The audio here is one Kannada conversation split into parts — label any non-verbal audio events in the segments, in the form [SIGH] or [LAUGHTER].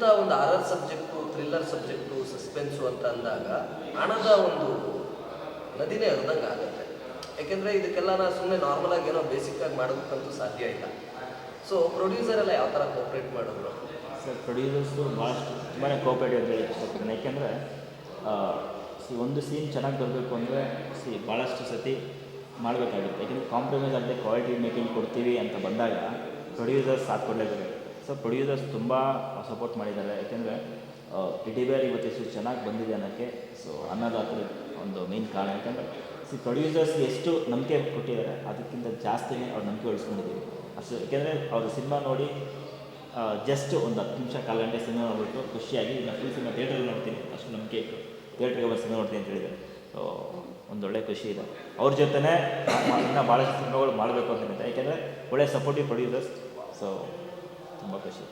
ಇಂಥ ಒಂದು horror subject thriller subject suspense ಅಂತ ಅಂದಾಗ ಹಣದ ಒಂದು ನದಿನೇ ಹರಿದಂಗೆ ಆಗುತ್ತೆ. ಯಾಕೆಂದರೆ ಇದಕ್ಕೆಲ್ಲ ಸುಮ್ಮನೆ ನಾರ್ಮಲಾಗಿ ಏನೋ ಬೇಸಿಕ್ಕಾಗಿ ಮಾಡೋದಕ್ಕಂತೂ ಸಾಧ್ಯ ಇಲ್ಲ. ಸೊ ಪ್ರೊಡ್ಯೂಸರ್ ಎಲ್ಲ ಯಾವ ಥರ ಕೋಪ್ರೇಟ್ ಮಾಡಿದ್ರು? ಸರ್ ಪ್ರೊಡ್ಯೂಸರ್ಸು ಭಾಳಷ್ಟು ತುಂಬಾ ಕೋಪ್ರೇಟ್ ಅಂತ ಹೇಳಿ ಇಷ್ಟಪಡ್ತೀನಿ ಯಾಕೆಂದರೆ ಸಿ ಒಂದು ಸೀನ್ ಚೆನ್ನಾಗಿ ಬರಬೇಕು ಅಂದರೆ ಸಿ ಭಾಳಷ್ಟು ಸತಿ ಮಾಡಬೇಕಾಗುತ್ತೆ. ಯಾಕೆಂದರೆ ಕಾಂಪ್ರಮೈಸ್ ಆಗದೆ ಕ್ವಾಲಿಟಿ ಮೇಕಿಂಗ್ ಕೊಡ್ತೀವಿ ಅಂತ ಬಂದಾಗ ಪ್ರೊಡ್ಯೂಸರ್ಸ್ ಸಾಥ್ ಕೊಡಲೇಬೇಕು ಸೊ ಪ್ರೊಡ್ಯೂಸರ್ಸ್ ತುಂಬ ಸಪೋರ್ಟ್ ಮಾಡಿದ್ದಾರೆ. ಯಾಕೆಂದರೆ ಇಡೀ ಬೇರೆ ಇವತ್ತು ಇಷ್ಟು ಚೆನ್ನಾಗಿ ಬಂದಿದೆ ಅನ್ನೋಕ್ಕೆ ಸೊ ಅನ್ನದಾತರ ಒಂದು ಮೇನ್ ಕಾರಣ. ಯಾಕಂದರೆ ಸಿ ಪ್ರೊಡ್ಯೂಸರ್ಸ್ ಎಷ್ಟು ನಂಬಿಕೆ ಕೊಟ್ಟಿದ್ದಾರೆ, ಅದಕ್ಕಿಂತ ಜಾಸ್ತಿನೇ ಅವ್ರು ನಂಬಿಕೆ ಉಳಿಸ್ಕೊಂಡಿದ್ದೀವಿ. ಅಷ್ಟು, ಯಾಕೆಂದರೆ, ಅವ್ರ ಸಿನಿಮಾ ನೋಡಿ ಜಸ್ಟ್ ಒಂದು ಹತ್ತು ನಿಮಿಷ ಕಾಲು ಗಂಟೆ ಸಿನಿಮಾ ನೋಡ್ಬಿಟ್ಟು ಖುಷಿಯಾಗಿ ನಾನು ಫುಲ್ ಸಿನಿಮಾ ಥಿಯೇಟ್ರಲ್ಲಿ ನೋಡ್ತೀನಿ. ಅಷ್ಟು ನಂಬಿಕೆ ಇತ್ತು ಥಿಯೇಟ್ರಿಗೆ ಬಂದು ಸಿನಿಮಾ ನೋಡ್ತೀನಿ ಅಂತ ಹೇಳಿದ್ದಾರೆ. ಸೊ ಒಂದೊಳ್ಳೆ ಖುಷಿ ಇದೆ. ಅವ್ರ ಜೊತೆನೇ ಇನ್ನೂ ಭಾಳಷ್ಟು ಸಿನಿಮಾಗಳು ಮಾಡಬೇಕು ಅಂತ ಯಾಕೆಂದರೆ, ಒಳ್ಳೆ ಸಪೋರ್ಟಿವ್ ಪ್ರೊಡ್ಯೂಸರ್ಸ್ ಸೊ ತುಂಬ ಖುಷಿ.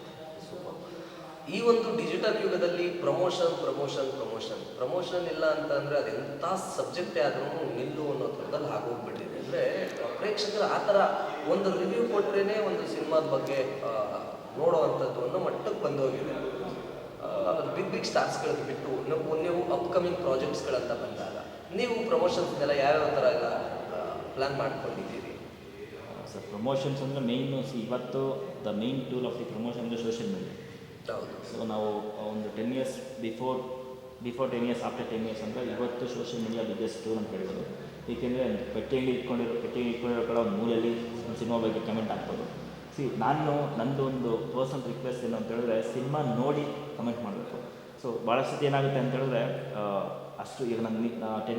ಈ ಒಂದು ಡಿಜಿಟಲ್ ಯುಗದಲ್ಲಿ ಪ್ರಮೋಷನ್ ಪ್ರಮೋಷನ್ ಪ್ರಮೋಷನ್ ಪ್ರಮೋಷನ್ ಇಲ್ಲ ಅಂತ ಅಂದರೆ ಅದೆಂಥ ಸಬ್ಜೆಕ್ಟೇ ಆದ್ರೂ ನಿಲ್ಲು ಅನ್ನೋ ಥರದಲ್ಲಿ ಆಗೋಗ್ಬಿಟ್ಟಿದೆ. ಅಂದರೆ ಪ್ರೇಕ್ಷಕರು ಆ ಥರ ಒಂದು ರಿವ್ಯೂ ಕೊಟ್ರೇ ಒಂದು ಸಿನಿಮಾದ ಬಗ್ಗೆ ನೋಡೋ ನೋಡುವಂಥದ್ದು ಅನ್ನೋ ಮಟ್ಟಕ್ಕೆ ಬಂದೋಗಿದೆ. ಅದು ಬಿಗ್ ಬಿಗ್ ಸ್ಟಾರ್ಸ್ಗಳಿಗೆ ಬಿಟ್ಟು ನೀವು ನೀವು ಅಪ್ಕಮಿಂಗ್ ಪ್ರಾಜೆಕ್ಟ್ಸ್ಗಳಂತ ಬಂದಾಗ ನೀವು ಪ್ರಮೋಷನ್ಸ್ನೆಲ್ಲ ಯಾವ್ಯಾವ ಥರ ಎಲ್ಲ ಪ್ಲ್ಯಾನ್ ಮಾಡ್ಕೊಂಡಿದ್ದೀರಿ? ಸರ್. ಪ್ರಮೋಷನ್ಸ್ ಅಂದರೆ ಮೇಯ್ನ್ ಸಿ ಇವತ್ತು the main tool of the promotion ಅಂದರೆ ಸೋಷಿಯಲ್ ಮೀಡಿಯಾ ಹೌದು. ಸೊ ನಾವು ಒಂದು ten years before before ten years after ten years ಅಂದರೆ ಇವತ್ತು ಸೋಷಿಯಲ್ ಮೀಡಿಯಾ ಬಿಗ್ಗೆಸ್ಟ್ ಟೂಲ್ ಅಂತ ಹೇಳ್ಬೋದು. ಏಕೆಂದರೆ ಪೆಟ್ಟಿ ಅಂಗಡಿ ಇಟ್ಕೊಂಡಿರೋ ಪೆಟ್ಟಿ ಅಂಗಡಿ ಇಟ್ಕೊಂಡಿರೋ ಕಡೆ ಒಂದು ಮೂಲೆಯಲ್ಲಿ ಒಂದು ಸಿನಿಮಾ ಬಗ್ಗೆ ಕಮೆಂಟ್ ಹಾಕ್ಬೋದು. ಸಿ ನಾನು ನಂದು ಒಂದು ಪರ್ಸನಲ್ ರಿಕ್ವೆಸ್ಟ್ ಏನು ಅಂತ ಹೇಳಿದ್ರೆ ಸಿನಿಮಾ ನೋಡಿ ಕಮೆಂಟ್ ಮಾಡಬೇಕು. ಸೊ ಭಾಳಷ್ಟು ಏನಾಗುತ್ತೆ ಅಂತ ಹೇಳಿದ್ರೆ ಅಷ್ಟು ಈಗ ನನ್ನ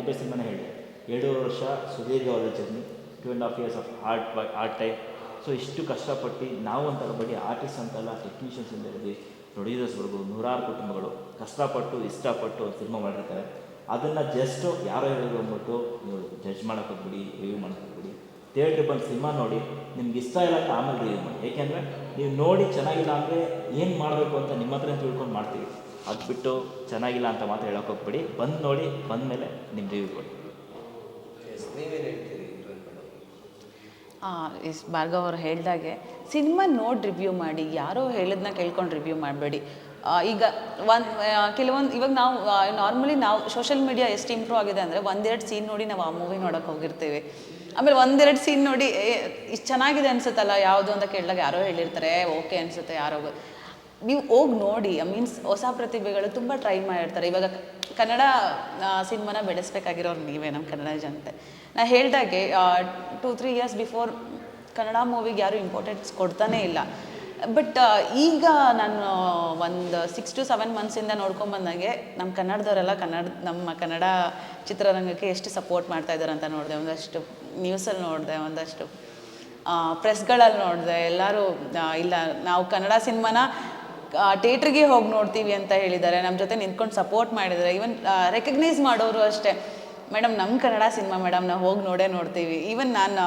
ಬೈ ಸಿನಿಮಾನೇ ಹೇಳಿ. ಎರಡೂವರೆ ವರ್ಷ ಸುದೀರ್ಘವಾದ journey two and half years of hard art time so ಇಷ್ಟು ಕಷ್ಟಪಟ್ಟು ನಾವು ಅಂತಲ್ಲ ಬರೀ ಆರ್ಟಿಸ್ಟ್ ಅಂತಲ್ಲ ಟೆಕ್ನಿಷಿಯನ್ಸ್ ಅಂತ ಇರಲಿ ಪ್ರೊಡ್ಯೂಸರ್ಸ್ವರೆಗೂ ನೂರಾರು ಕುಟುಂಬಗಳು ಕಷ್ಟಪಟ್ಟು, ಇಷ್ಟಪಟ್ಟು ಒಂದು ಸಿನಿಮಾ ಮಾಡಿರ್ತಾರೆ. ಅದನ್ನು ಜಸ್ಟ್ ಯಾರೋ ಹೇಳಿದ್ರು ಅಂದ್ಬಿಟ್ಟು ನೀವು ಜಡ್ಜ್ ಮಾಡೋಕೆ ಹೋಗ್ಬಿಡಿ ರಿವ್ಯೂ ಮಾಡೋಕೆ ಹೋಗ್ಬಿಡಿ. ಥಿಯೇಟ್ರಿಗೆ ಬಂದು ಸಿನಿಮಾ ನೋಡಿ ನಿಮ್ಗೆ ಇಷ್ಟ ಇಲ್ಲ ಅಂತ ಆಮೇಲೆ ರಿವ್ಯೂ ಮಾಡಿ. ಏಕೆಂದರೆ ನೀವು ನೋಡಿ ಚೆನ್ನಾಗಿಲ್ಲ ಅಂದರೆ ಏನು ಮಾಡಬೇಕು ಅಂತ ನಿಮ್ಮ ಹತ್ರ ತಿಳ್ಕೊಂಡು ಮಾಡ್ತೀವಿ. ಅದು ಬಿಟ್ಟು ಚೆನ್ನಾಗಿಲ್ಲ ಅಂತ ಮಾತ್ರ ಹೇಳೋಕೆ ಹೋಗ್ಬಿಡಿ. ಬಂದು ನೋಡಿ ಬಂದ ಮೇಲೆ ನಿಮ್ಮ ರಿವ್ಯೂ ಕೊಡಿ ನೀವೇನು ಹೇಳ್ತೀರಿ? ಇಸ್ ಭಾರ್ಗವ್ ಅವ್ರು ಹೇಳ್ದಾಗೆ ಸಿನಿಮಾ ನೋಡಿ ರಿವ್ಯೂ ಮಾಡಿ, ಯಾರೋ ಹೇಳಿದ್ನ ಕೇಳ್ಕೊಂಡು ರಿವ್ಯೂ ಮಾಡಬೇಡಿ. ಈಗ ಒನ್ ಕೆಲವೊಂದು, ಇವಾಗ ನಾವು ನಾರ್ಮಲಿ ನಾವು ಸೋಷಿಯಲ್ ಮೀಡಿಯಾ ಎಷ್ಟು ಇಂಪ್ರೂವ್ ಆಗಿದೆ ಅಂದರೆ ಒಂದೆರಡು ಸೀನ್ ನೋಡಿ ನಾವು ಆ ಮೂವಿ ನೋಡೋಕೆ ಹೋಗಿರ್ತೀವಿ. ಆಮೇಲೆ ಒಂದೆರಡು ಸೀನ್ ನೋಡಿ ಇಷ್ಟು ಚೆನ್ನಾಗಿದೆ ಅನ್ಸುತ್ತಲ್ಲ, ಯಾವುದು ಅಂತ ಕೇಳಿದಾಗ ಯಾರೋ ಹೇಳಿರ್ತಾರೆ, ಓಕೆ ಅನಿಸುತ್ತೆ ಯಾರೋ ನೀವು ಹೋಗಿ ನೋಡಿ ಮೀನ್ಸ್ ಹೊಸ ಪ್ರತಿಭೆಗಳು ತುಂಬ ಟ್ರೈ ಮಾಡಿರ್ತಾರೆ. ಇವಾಗ ಕನ್ನಡ ಸಿನಿಮಾನ ಬೆಳೆಸ್ಬೇಕಾಗಿರೋರು ನೀವೇ ನಮ್ಮ ಕನ್ನಡ ಜನತೆ. ನಾ ಹೇಳ್ದಾಗೆ two three years before Kannada ಮೂವಿಗೆ ಯಾರೂ ಇಂಪಾರ್ಟೆನ್ಸ್ ಕೊಡ್ತಾನೇ ಇಲ್ಲ. ಬಟ್ ಈಗ ನಾನು ಒಂದು ಸಿಕ್ಸ್ ಟು ಸೆವೆನ್ ಮಂತ್ಸಿಂದ ನೋಡ್ಕೊಂಬಂದಾಗೆ ನಮ್ಮ ಕನ್ನಡದವರೆಲ್ಲ ಕನ್ನಡ, ನಮ್ಮ ಕನ್ನಡ ಚಿತ್ರರಂಗಕ್ಕೆ ಎಷ್ಟು ಸಪೋರ್ಟ್ ಮಾಡ್ತಾ ಇದ್ದಾರೆ ಅಂತ ನೋಡಿದೆ. ಒಂದಷ್ಟು ನ್ಯೂಸಲ್ಲಿ ನೋಡಿದೆ, ಒಂದಷ್ಟು ಪ್ರೆಸ್ಗಳಲ್ಲಿ ನೋಡಿದೆ. ಎಲ್ಲರೂ ಇಲ್ಲ, ನಾವು ಕನ್ನಡ ಸಿನಿಮಾನ ಥಿಯೇಟ್ರಿಗೆ ಹೋಗಿ ನೋಡ್ತೀವಿ ಅಂತ ಹೇಳಿದ್ದಾರೆ. ನಮ್ಮ ಜೊತೆ ನಿಂತ್ಕೊಂಡು ಸಪೋರ್ಟ್ ಮಾಡಿದ್ದಾರೆ. ಈವನ್ ರೆಕಗ್ನೈಸ್ ಮಾಡೋರು ಅಷ್ಟೇ. ಮೇಡಮ್ ನಮ್ಮ ಕನ್ನಡ ಸಿನಿಮಾ ಮೇಡಮ್ ನಾವು ಹೋಗಿ ನೋಡೇ ನೋಡ್ತೀವಿ. ಈವನ್ ನಾನು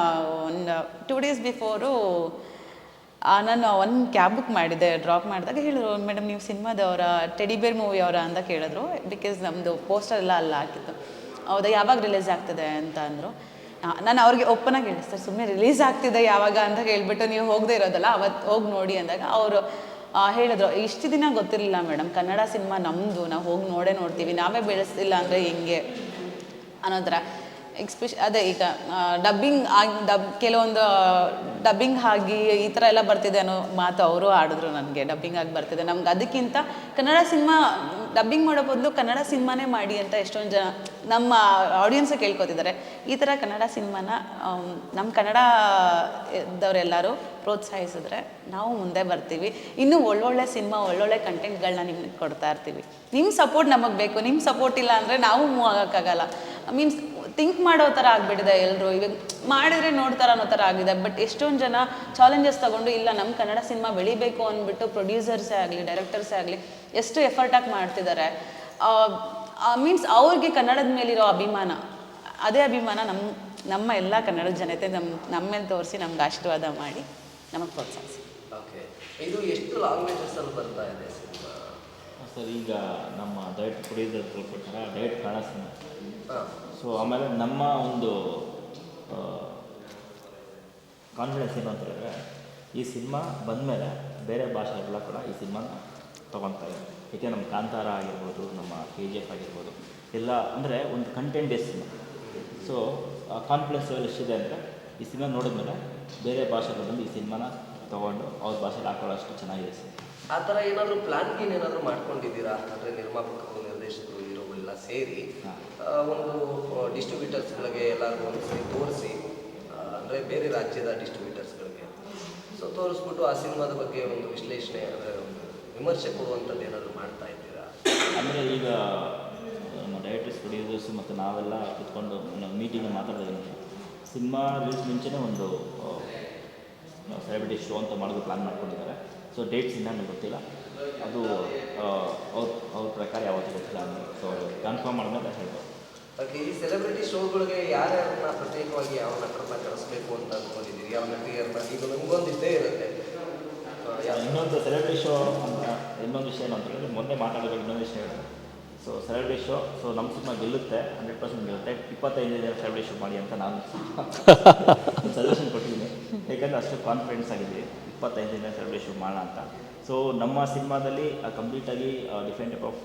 ಒಂದು ಟೂ ಡೇಸ್ ಬಿಫೋರು ನಾನು ಒಂದು ಕ್ಯಾಬ್ ಬುಕ್ ಮಾಡಿದ್ದೆ ಡ್ರಾಪ್ ಮಾಡಿದಾಗ ಹೇಳಿದ್ರು ಮೇಡಮ್ ನೀವು ಸಿನಿಮಾದವರ? ಟೆಡಿ ಬೇರ್ ಮೂವಿ ಅವರ? ಅಂತ ಕೇಳಿದ್ರು. ಬಿಕಾಸ್ ನಮ್ಮದು ಪೋಸ್ಟರ್ ಎಲ್ಲ ಅಲ್ಲ ಹಾಕಿತ್ತು. ಹೌದಾ, ಯಾವಾಗ ರಿಲೀಸ್ ಆಗ್ತದೆ ಅಂತ ಅಂದರು. ನಾನು ಅವ್ರಿಗೆ ಒಪ್ಪನಾಗಿ ಹೇಳಿ ಸರ್ ಸುಮ್ಮನೆ ರಿಲೀಸ್ ಆಗ್ತಿದೆ ಯಾವಾಗ? ಅಂತ ಹೇಳ್ಬಿಟ್ಟು, ನೀವು ಹೋಗದೆ ಇರೋದಲ್ಲ ಅವತ್ತು ಹೋಗಿ ನೋಡಿ ಅಂದಾಗ ಅವರು ಹೇಳಿದ್ರು, ಇಷ್ಟು ದಿನ ಗೊತ್ತಿರಲಿಲ್ಲ ಮೇಡಮ್, ಕನ್ನಡ ಸಿನಿಮಾ ನಮ್ಮದು ನಾವು ಹೋಗಿ ನೋಡೇ ನೋಡ್ತೀವಿ, ನಾವೇ ಬೆಳೆಸಿಲ್ಲ ಅಂದರೆ ಹೆಂಗೆ? ಅನ್ನೋ ಎಕ್ಸ್ಪೆಷ್ ಅದೇ ಈಗ ಡಬ್ಬಿಂಗ್ ಆಗಿ ಡಬ್ ಕೆಲವೊಂದು ಡಬ್ಬಿಂಗ್ ಆಗಿ ಈ ಥರ ಎಲ್ಲ ಬರ್ತಿದೆ ಅನ್ನೋ ಮಾತು ಅವರು ಆಡಿದ್ರು ನನಗೆ ಡಬ್ಬಿಂಗ್ ಆಗಿ ಬರ್ತಿದೆ. ನಮ್ಗೆ ಅದಕ್ಕಿಂತ ಕನ್ನಡ ಸಿನಿಮಾ ಡಬ್ಬಿಂಗ್ ಮಾಡೋ ಬದಲು ಕನ್ನಡ ಸಿನಿಮಾನೇ ಮಾಡಿ ಅಂತ ಎಷ್ಟೊಂದು ಜನ, ನಮ್ಮ ಆಡಿಯನ್ಸೇ ಕೇಳ್ಕೊತಿದ್ದಾರೆ. ಈ ಥರ ಕನ್ನಡ ಸಿನಿಮಾನ ನಮ್ಮ ಕನ್ನಡ ಇದ್ದವರೆಲ್ಲರೂ ಪ್ರೋತ್ಸಾಹಿಸಿದ್ರೆ ನಾವು ಮುಂದೆ ಬರ್ತೀವಿ. ಇನ್ನೂ ಒಳ್ಳೊಳ್ಳೆ ಸಿನಿಮಾ, ಒಳ್ಳೊಳ್ಳೆ ಕಂಟೆಂಟ್ಗಳನ್ನ ನಿಮ್ಗೆ ಕೊಡ್ತಾ ಇರ್ತೀವಿ. ನಿಮ್ಮ ಸಪೋರ್ಟ್ ನಮಗೆ ಬೇಕು ನಿಮ್ಮ ಸಪೋರ್ಟ್ ಇಲ್ಲ ಅಂದರೆ ನಾವು ಮೂವ್ ಆಗೋಕ್ಕಾಗಲ್ಲ. ಮೀನ್ಸ್ ಥಿಂಕ್ ಮಾಡೋ ಥರ ಆಗಿಬಿಟ್ಟಿದೆ ಎಲ್ಲರೂ ಇವಾಗ ಮಾಡಿದ್ರೆ ನೋಡ್ತಾರ ಅನ್ನೋ ಥರ ಆಗಿದೆ. ಬಟ್ ಎಷ್ಟೊಂದು ಜನ ಚಾಲೆಂಜಸ್ ತಗೊಂಡು ಇಲ್ಲ ನಮ್ಮ ಕನ್ನಡ ಸಿನಿಮಾ ಬೆಳಿಬೇಕು ಅಂದ್ಬಿಟ್ಟು ಪ್ರೊಡ್ಯೂಸರ್ಸೇ ಆಗಲಿ ಡೈರೆಕ್ಟರ್ಸೇ ಆಗಲಿ ಎಷ್ಟು ಎಫರ್ಟ್ ಆಗಿ ಮಾಡ್ತಿದ್ದಾರೆ ಮೀನ್ಸ್ ಅವ್ರಿಗೆ ಕನ್ನಡದ ಮೇಲಿರೋ ಅಭಿಮಾನ ಅದೇ ಅಭಿಮಾನ ನಮ್ಮ ನಮ್ಮ ಎಲ್ಲ ಕನ್ನಡ ಜನತೆ ನಮ್ಮ ನಮ್ಮ ಮೇಲೆ ತೋರಿಸಿ ನಮ್ಗೆ ಆಶೀರ್ವಾದ ಮಾಡಿ ನಮಗೆ ಪ್ರೋತ್ಸಾಹಿಸಿ. ಓಕೆ ಇದು ಎಷ್ಟು ಬರ್ತಾ ಇದೆ ಸಿನಿಮಾ? ಸರ್ ಈಗ ನಮ್ಮ ಡೈರೆಕ್ಟ್ ಪ್ರೊಡ್ಯೂಸರ್ ತಿಳ್ಕೊಟ್ಟಾರ ಡೈರೆಕ್ಟ್ ಕನ್ನಡ ಸಿನಿಮಾ. ಹಾಂ. ಸೊ ಆಮೇಲೆ ನಮ್ಮ ಒಂದು ಕಾನ್ಫಿಡೆನ್ಸ್ ಏನು ಅಂತ ಹೇಳಿದ್ರೆ, ಈ ಸಿನಿಮಾ ಬಂದಮೇಲೆ ಬೇರೆ ಭಾಷೆಗಳೆಲ್ಲ ಕೂಡ ಈ ಸಿನಿಮಾನ ತೊಗೊತಾರೆ ಏಕೆ ನಮ್ಮ ಕಾಂತಾರ ಆಗಿರ್ಬೋದು, ನಮ್ಮ ಕೆ ಜಿ ಎಫ್ ಆಗಿರ್ಬೋದು, ಎಲ್ಲ ಅಂದರೆ ಒಂದು content base cinema. So confidence level ಎಷ್ಟಿದೆ ಅಂದರೆ ಈ ಸಿನಿಮಾ ನೋಡಿದ್ಮೇಲೆ ಬೇರೆ ಭಾಷೆಗಳು ಬಂದು ಈ ಸಿನಿಮಾನ ತೊಗೊಂಡು ಅವ್ರ ಭಾಷೆಲಿ ಹಾಕೊಳ್ಳೋ ಅಷ್ಟು ಚೆನ್ನಾಗಿದೆ ಆ ಥರ ಏನಾದರೂ ಪ್ಲಾನ್ ಏನಾದರೂ ಮಾಡ್ಕೊಂಡಿದ್ದೀರಾ? ಅಂದರೆ ನಿರ್ಮಾಪಕರು, ನಿರ್ದೇಶಕರು ಹೀರೋಗಳೆಲ್ಲ ಸೇರಿ ಒಂದು ಡಿಸ್ಟ್ರಿಬ್ಯೂಟರ್ಸ್ಗಳಿಗೆ ಎಲ್ಲರಿಗೂ ಒಂದು ಸರಿ ತೋರಿಸಿ ಅಂದರೆ ಬೇರೆ ರಾಜ್ಯದ ಡಿಸ್ಟ್ರಿಬ್ಯೂಟರ್ಸ್ಗಳಿಗೆ ಸೊ ತೋರಿಸ್ಬಿಟ್ಟು ಆ ಸಿನಿಮಾದ ಬಗ್ಗೆ ಒಂದು ವಿಶ್ಲೇಷಣೆ, ಅಂದರೆ ವಿಮರ್ಶೆ ಕೊಡುವಂಥದ್ದು ಏನಾದರೂ ಮಾಡ್ತಾ ಇದ್ದೀರಾ? ಅಂದರೆ ಈಗ ಡೈರೆಕ್ಟರ್ಸ್ ಪ್ರೊಡ್ಯೂಸರ್ಸ್ ಮತ್ತು ನಾವೆಲ್ಲ ಕುತ್ಕೊಂಡು ನಮ್ಮ ಮೀಟಿಂಗ್ ಮಾತಾಡೋದಂದ್ರೆ ಸಿನಿಮಾ ರಿಲೀಸ್ ಮುಂಚೆನೇ ಒಂದು ಸೆಲೆಬ್ರಿಟಿ ಶೋ ಅಂತ ಮಾಡೋದು ಪ್ಲ್ಯಾನ್ ಮಾಡ್ಕೊಂಡಿದ್ದಾರೆ. ಸೊ ಡೇಟ್ಸ್ ಇನ್ನೂ ಗೊತ್ತಿಲ್ಲ. ಅದು ಅವ್ರ ಅವ್ರ ಪ್ರಕಾರ ಯಾವತ್ತೂ ಗೊತ್ತಿಲ್ಲ ಅಂತ ಸೊ ಕನ್ಫರ್ಮ್ ಮಾಡಿದ್ಮೇಲೆ ಹೇಳ್ಬೋದು. ಓಕೆ ಈ ಸೆಲೆಬ್ರಿಟಿ ಶೋಗಳಿಗೆ ಯಾರ್ಯಾರನ್ನ ಪ್ರತ್ಯೇಕವಾಗಿ ಯಾವ ನಟರನ್ನ ಕಳಿಸ್ಬೇಕು ಅಂತ ಅಂದ್ಕೊಂಡಿದ್ದೀರಿ ಯಾವ ನಟಿಯರನ್ನ ಈಗ ನಮಗೊಂದು ಇದ್ದೇ ಇರುತ್ತೆ ಇನ್ನೊಂದು ಸೆಲೆಬ್ರಿಟಿ ಶೋ ಅಂತ ಇನ್ನೊಂದು ವಿಷಯ ಏನಂತ ಹೇಳಿದ್ರೆ ಮೊನ್ನೆ ಮಾತಾಡೋದು ಇನ್ನೊಂದು ವಿಷಯ ಹೇಳಿದೆ. ಸೊ ಸೆಲೆಬ್ರಿಟಿ ಶೋ ಸೊ ನಮ್ಮ ಸಿನಿಮಾ ಗೆಲ್ಲುತ್ತೆ ಹಂಡ್ರೆಡ್ ಪರ್ಸೆಂಟ್ ಗೆಲ್ಲುತ್ತೆ. ಇಪ್ಪತ್ತೈದು ದಿನ ಸೆಲೆಬ್ರಿಟಿ ಶೋ ಮಾಡಿ ಅಂತ ನಾನು [LAUGHS] ಸಜೆಷನ್ ಕೊಟ್ಟಿದ್ದೀನಿ. ಯಾಕಂದರೆ ಅಷ್ಟು ಕಾನ್ಫಿಡೆನ್ಸ್ ಆಗಿದ್ದೀವಿ. ಇಪ್ಪತ್ತೈದು ದಿನ ಸೆಲೆಬ್ರಿಟಿ ಶೋ ಮಾಡೋಣ ಅಂತ. ಸೊ ನಮ್ಮ ಸಿನಿಮಾದಲ್ಲಿ ಕಂಪ್ಲೀಟಾಗಿ different type of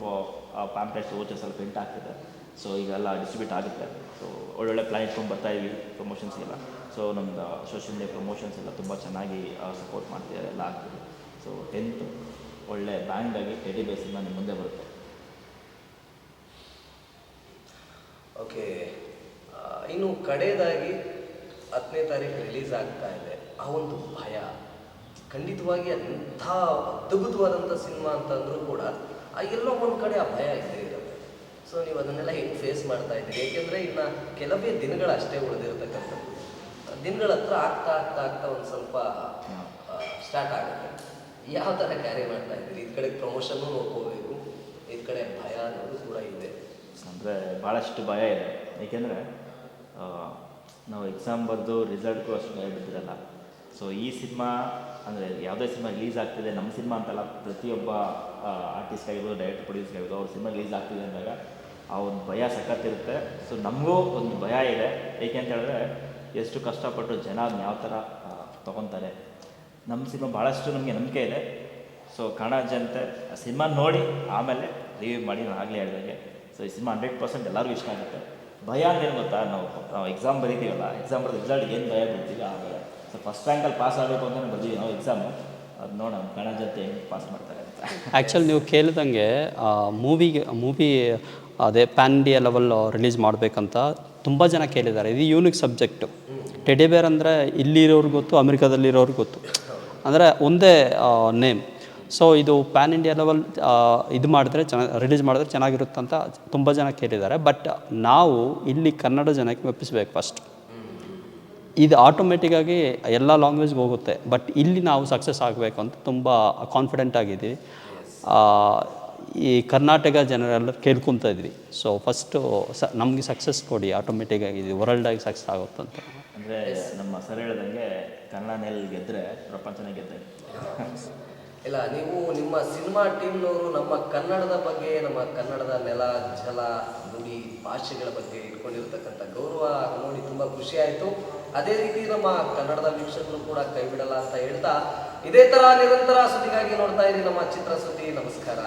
pamphlets voucher ಎಲ್ಲ ಪ್ರಿಂಟ್ ಆಗ್ತಿದೆ. ಸೊ ಈಗೆಲ್ಲ ಡಿಸ್ಟ್ರಿಬ್ಯೂಟ್ ಆಗುತ್ತೆ. ಸೊ ಒಳ್ಳೊಳ್ಳೆ ಪ್ಲಾನ್ ಇಟ್ಕೊಂಡು ಬರ್ತಾ ಇದ್ವಿ ಪ್ರಮೋಷನ್ಸ್ಗೆಲ್ಲ ಸೊ ನಮ್ಮದು ಸೋಷಿಯಲ್ ಮೀಡಿಯಾ ಪ್ರಮೋಷನ್ಸ್ ಎಲ್ಲ ತುಂಬ ಚೆನ್ನಾಗಿ ಸಪೋರ್ಟ್ ಮಾಡ್ತಿದ್ದಾರೆ, ಎಲ್ಲ ಆಗ್ತಿದೆ. ಸೊ ಟೆಂತ್ ಒಳ್ಳೆ ಬ್ಯಾಂಡಾಗಿ ಟೆಡಿ ಬೇಸಿಂದ ನಿಮ್ಮ ಮುಂದೆ ಬರುತ್ತೆ. ಓಕೆ ಇನ್ನು ಕಡೆಯದಾಗಿ ಹತ್ತನೇ ತಾರೀಕು ರಿಲೀಸ್ ಆಗ್ತಾ ಇದೆ. ಆ ಒಂದು ಭಯ, ಖಂಡಿತವಾಗಿ ಅಂಥ ಅದ್ಭುತವಾದಂಥ ಸಿನಿಮಾ ಅಂತಂದರೂ ಕೂಡ ಆ ಎಲ್ಲೋ ಒಂದು ಕಡೆ ಆ ಭಯ ಇದ್ದೇ ಇರುತ್ತೆ ಸೊ ನೀವು ಅದನ್ನೆಲ್ಲ ಹೆಂಗೆ ಫೇಸ್ ಮಾಡ್ತಾ ಇದ್ದೀರಿ? ಏಕೆಂದರೆ ಇನ್ನು ಕೆಲವೇ ದಿನಗಳಷ್ಟೇ ಉಳಿದಿರ್ತಕ್ಕಂಥದ್ದು. ದಿನಗಳ ಹತ್ರ ಆಗ್ತಾ ಆಗ್ತಾ ಆಗ್ತಾ ಒಂದು ಸ್ವಲ್ಪ ಸ್ಟಾರ್ಟ್ ಆಗುತ್ತೆ. ಯಾವ ಥರ ಕ್ಯಾರಿ ಮಾಡ್ತಾ ಇದ್ದೀರಿ? ಈ ಕಡೆ ಪ್ರಮೋಷನ್ನು ನೋಡ್ಕೋಬೇಕು. ಈ ಕಡೆ ಭಯ ಅನ್ನೋದು ಕೂಡ ಇದೆ. ಅಂದರೆ ಭಾಳಷ್ಟು ಭಯ ಇದೆ. ಏಕೆಂದರೆ ನಾವು ಎಕ್ಸಾಮ್ ಬರೆದು ರಿಸಲ್ಟ್ಗೂ ಅಷ್ಟು ಭಯ ಬಿದ್ದಿರಲ್ಲ. ಸೊ ಈ ಸಿನಿಮಾ ಅಂದರೆ ಯಾವುದೇ ಸಿನಿಮಾ ರಿಲೀಸ್ ಆಗ್ತಿದೆ, ನಮ್ಮ ಸಿನಿಮಾ ಅಂತಲ್ಲ, ಪ್ರತಿಯೊಬ್ಬ ಆರ್ಟಿಸ್ಟ್ ಆಗಿರ್ಬೋದು ಡೈರೆಕ್ಟ್ ಪ್ರೊಡ್ಯೂಸರ್ ಆಗಿರ್ಬೋದು, ಅವ್ರ ಸಿನಿಮಾ ರಿಲೀಸ್ ಆಗ್ತಿದೆ ಅಂದಾಗ ಆ ಒಂದು ಭಯ ಸಖತ್ತಿರುತ್ತೆ. ಸೊ ನಮಗೂ ಒಂದು ಭಯ ಇದೆ. ಏಕೆ ಅಂತ ಹೇಳಿದ್ರೆ, ಎಷ್ಟು ಕಷ್ಟಪಟ್ಟು ಜನ ಅದನ್ನ ಯಾವ ಥರ ತೊಗೊತಾರೆ ನಮ್ಮ ಸಿನಿಮಾ ಭಾಳಷ್ಟು ನಮಗೆ ನಂಬಿಕೆ ಇದೆ. ಸೊ ಕನ್ನಡ ಜನತೆ ಸಿನಿಮಾ ನೋಡಿ ಆಮೇಲೆ ರಿವ್ಯೂ ಮಾಡಿ, ನಾನು ಆಗಲೇ ಹೇಳಿದಾಗೆ. ಸೊ ಈ ಸಿನಿಮಾ ಹಂಡ್ರೆಡ್ ಪರ್ಸೆಂಟ್ ಎಲ್ಲರಿಗೂ ಇಷ್ಟ ಆಗುತ್ತೆ. ಭಯ ಏನು ಗೊತ್ತಾ? ನಾವು ನಾವು ಎಕ್ಸಾಮ್ ಬರೀತೀವಲ್ಲ ಎಕ್ಸಾಮ್ ಬರೋದು ರಿಸಲ್ಟ್ ಏನು ಭಯ ಬರ್ತೀವಿ ಆ ಭಯ. ಸೊ ಫಸ್ಟ್ ರ್ಯಾಂಕಲ್ಲಿ ಪಾಸ್ ಆಗಬೇಕು ಅಂತ ಬರ್ತೀವಿ. ನಾವು ಎಕ್ಸಾಮು ಅದು ನೋಡೋಣ ಗಣ ಜೊತೆ ಹೆಂಗೆ ಪಾಸ್ ಮಾಡ್ತಾರೆ ಅಂತ. ಆ್ಯಕ್ಚುಲಿ ನೀವು ಕೇಳಿದಂಗೆ ಮೂವಿಗೆ ಮೂವಿ ಅದೇ ಪ್ಯಾನ್ ಇಂಡಿಯಾ ಲೆವೆಲ್ ರಿಲೀಸ್ ಮಾಡಬೇಕಂತ ತುಂಬ ಜನ ಕೇಳಿದ್ದಾರೆ. ಇದು ಯೂನಿಕ್ ಸಬ್ಜೆಕ್ಟು ಟೆಡಿ ಬೇರ್ ಅಂದರೆ ಇಲ್ಲಿರೋರ್ಗೆ ಗೊತ್ತು, ಅಮೆರಿಕಾದಲ್ಲಿರೋರ್ಗೆ ಗೊತ್ತು. ಅಂದರೆ ಒಂದೇ ನೇಮ್ ಸೊ ಇದು ಪ್ಯಾನ್ ಇಂಡಿಯಾ ಲೆವೆಲ್ ಇದು ಮಾಡಿದ್ರೆ ಚೆನ್ನ ರಿಲೀಸ್ ಮಾಡಿದ್ರೆ ಚೆನ್ನಾಗಿರುತ್ತೆ ಅಂತ ತುಂಬ ಜನ ಕೇಳಿದ್ದಾರೆ. ಬಟ್ ನಾವು ಇಲ್ಲಿ ಕನ್ನಡ ಜನಕ್ಕೆ ಮೆಪ್ಪಿಸ್ಬೇಕು ಫಸ್ಟ್ ಇದು ಆಟೋಮೆಟಿಕ್ಕಾಗಿ ಎಲ್ಲ ಲ್ಯಾಂಗ್ವೇಜ್ಗೆ ಹೋಗುತ್ತೆ. ಬಟ್ ಇಲ್ಲಿ ನಾವು ಸಕ್ಸಸ್ ಆಗಬೇಕು ಅಂತ ತುಂಬ ಕಾನ್ಫಿಡೆಂಟ್ ಆಗಿದ್ದೀವಿ ಈ ಕರ್ನಾಟಕ ಜನರೆಲ್ಲ ಕೇಳ್ಕೊತಾ ಇದ್ವಿ ಸೊ ಫಸ್ಟು ಸ, ನಮಗೆ ಸಕ್ಸಸ್ ಕೊಡಿ. ಆಟೋಮೆಟಿಕ್ಕಾಗಿ ಇದು ವರ್ಲ್ಡಾಗಿ ಸಕ್ಸಸ್ ಆಗುತ್ತೆ ಅಂತ. ಅಂದರೆ ನಮ್ಮ ಸರ್ ಹೇಳ್ದಂಗೆ ಕನ್ನಡ ನೆಲ್ ಗೆದ್ದರೆ ಪ್ರಪಂಚನೇ ಗೆದ್ದೆ. ಇಲ್ಲ, ನೀವು ನಿಮ್ಮ ಸಿನಿಮಾ ಟೀಮ್ನವರು ನಮ್ಮ ಕನ್ನಡದ ಬಗ್ಗೆ, ನಮ್ಮ ಕನ್ನಡದ ನೆಲ, ಜಲ, ನುಡಿ, ಭಾಷೆಗಳ ಬಗ್ಗೆ ಇಟ್ಕೊಂಡಿರ್ತಕ್ಕಂಥ ಗೌರವ ನೋಡಿ ತುಂಬ ಖುಷಿಯಾಯಿತು ಅದೇ ರೀತಿ ನಮ್ಮ ಕನ್ನಡದ ವೀಕ್ಷಕರು ಕೂಡ ಕೈ ಬಿಡಲ್ಲ ಅಂತ ಹೇಳ್ತಾ ಇದೇ ಥರ ನಿರಂತರ ಸುದ್ದಿಗಾಗಿ ನೋಡ್ತಾ ಇರಿ ನಮ್ಮ ಚಿತ್ರಸುದ್ದಿ ನಮಸ್ಕಾರ.